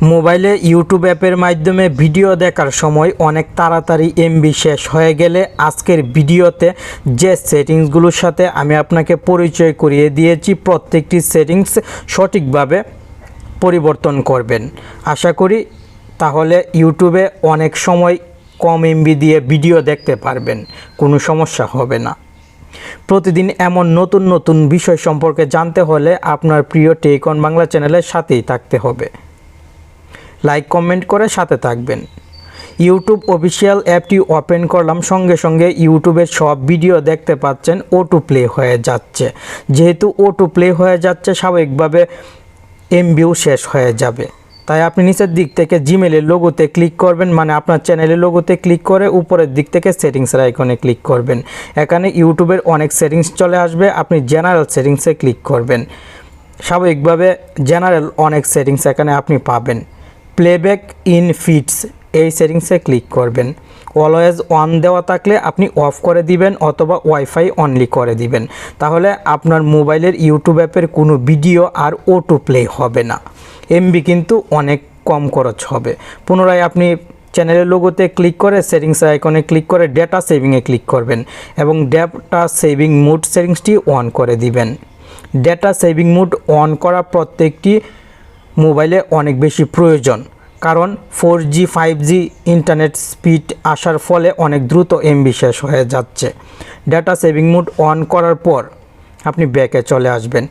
মোবাইলে ইউটিউব অ্যাপের মাধ্যমে ভিডিও দেখার সময় অনেক তাড়াতাড়ি এমবি শেষ হয়ে গেলে আজকের ভিডিওতে যে সেটিংসগুলোর সাথে আমি আপনাকে পরিচয় করিয়ে দিয়েছি, প্রত্যেকটি সেটিংস সঠিকভাবে পরিবর্তন করবেন। আশা করি তাহলে ইউটিউবে অনেক সময় কম এমবি দিয়ে ভিডিও দেখতে পারবেন, কোনো সমস্যা হবে না। প্রতিদিন এমন নতুন নতুন বিষয় সম্পর্কে জানতে হলে আপনার প্রিয় টেকন বাংলা চ্যানেলের সাথেই থাকতে হবে। লাইক, কমেন্ট করে সাথে থাকবেন। ইউটিউব অফিসিয়াল অ্যাপটি ওপেন করলাম, সঙ্গে সঙ্গে ইউটিউবের সব ভিডিও দেখতে পাচ্ছেন ও টু প্লে হয়ে যাচ্ছে। যেহেতু ও টু প্লে হয়ে যাচ্ছে, স্বাভাবিকভাবে এমবিও শেষ হয়ে যাবে। তাই আপনি নিচের দিক থেকে জিমেলের লোগোতে ক্লিক করবেন মানে আপনার চ্যানেলের লোগোতে ক্লিক করে উপরের দিক থেকে সেটিংসের আইকনে ক্লিক করবেন। এখানে ইউটিউবের অনেক সেটিংস চলে আসবে, আপনি জেনারেল সেটিংসে ক্লিক করবেন। স্বাভাবিকভাবে জেনারেল অনেক সেটিংস এখানে আপনি পাবেন। প্লেব্যাক ইন ফিটস এই সেটিংসে ক্লিক করবেন। অলওয়েজ অন দেওয়া থাকলে আপনি অফ করে দিবেন অথবা ওয়াইফাই অনলি করে দিবেন। তাহলে আপনার মোবাইলের ইউটিউব অ্যাপের কোনো ভিডিও আর ওটো প্লে হবে না। এমবি কিন্তু অনেক কম খরচ হবে। পুনরায় আপনি চ্যানেলের লোগোতে ক্লিক করে সেটিংস আইকনে ক্লিক করে ডেটা সেভিংয়ে ক্লিক করবেন এবং ডেটা সেভিং মুড সেটিংসটি অন করে দিবেন। ডেটা সেভিং মুড অন করা প্রত্যেকটি মোবাইলে অনেক বেশি প্রয়োজন। কারণ four G five G internet speed আসার ফলে অনেক দ্রুত এমবি শেষ হয়ে যাচ্ছে। ডেটা সেভিং মুড অন করার পর আপনি ব্যাকে চলে আসবেন।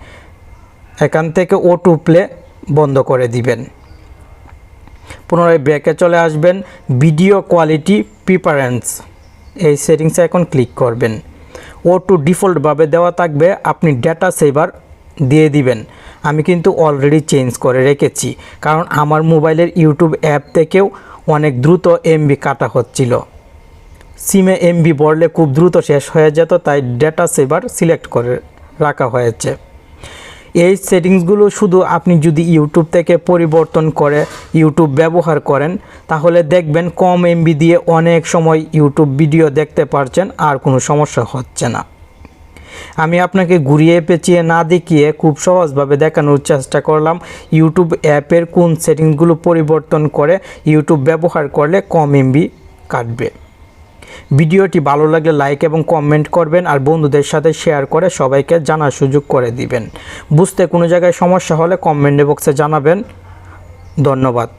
এখান থেকে ও টু প্লে বন্ধ করে দিবেন। পুনরায় ব্যাকে চলে আসবেন। Video quality preference. এই সেটিংসে এখন ক্লিক করবেন। ও টু ডিফল্টভাবে দেওয়া থাকবে। আপনি ডেটা সেভার দিয়ে দিবেন। আমি কিন্তু অলরেডি চেঞ্জ করে রেখেছি। কারণ আমার মোবাইলের ইউটিউব অ্যাপ থেকেও অনেক দ্রুত এমবি কাটা হচ্ছিল। সিমে এমবি বললে খুব দ্রুত শেষ হয়ে যেত, তাই ডেটা সেভার সিলেক্ট করে রাখা হয়েছে। এই সেটিংসগুলো শুধু আপনি যদি ইউটিউব থেকে পরিবর্তন করে ইউটিউব ব্যবহার করেন, তাহলে দেখবেন কম এমবি দিয়ে অনেক সময় ইউটিউব ভিডিও দেখতে পারছেন, আর কোনো সমস্যা হচ্ছে না। আমি আপনাকে ঘুরিয়ে পেঁচিয়ে না দেখিয়ে খুব সহজভাবে দেখানোর চেষ্টা করলাম। ইউটিউব অ্যাপের কোন সেটিংসগুলো পরিবর্তন করে ইউটিউব ব্যবহার করলে কম এমবি কাটবে। ভিডিওটি ভালো লাগলে লাইক এবং কমেন্ট করবেন আর বন্ধুদের সাথে শেয়ার করে সবাইকে জানার সুযোগ করে দিবেন। বুঝতে কোনো জায়গায় সমস্যা হলে কমেন্ট বক্সে জানাবেন। ধন্যবাদ।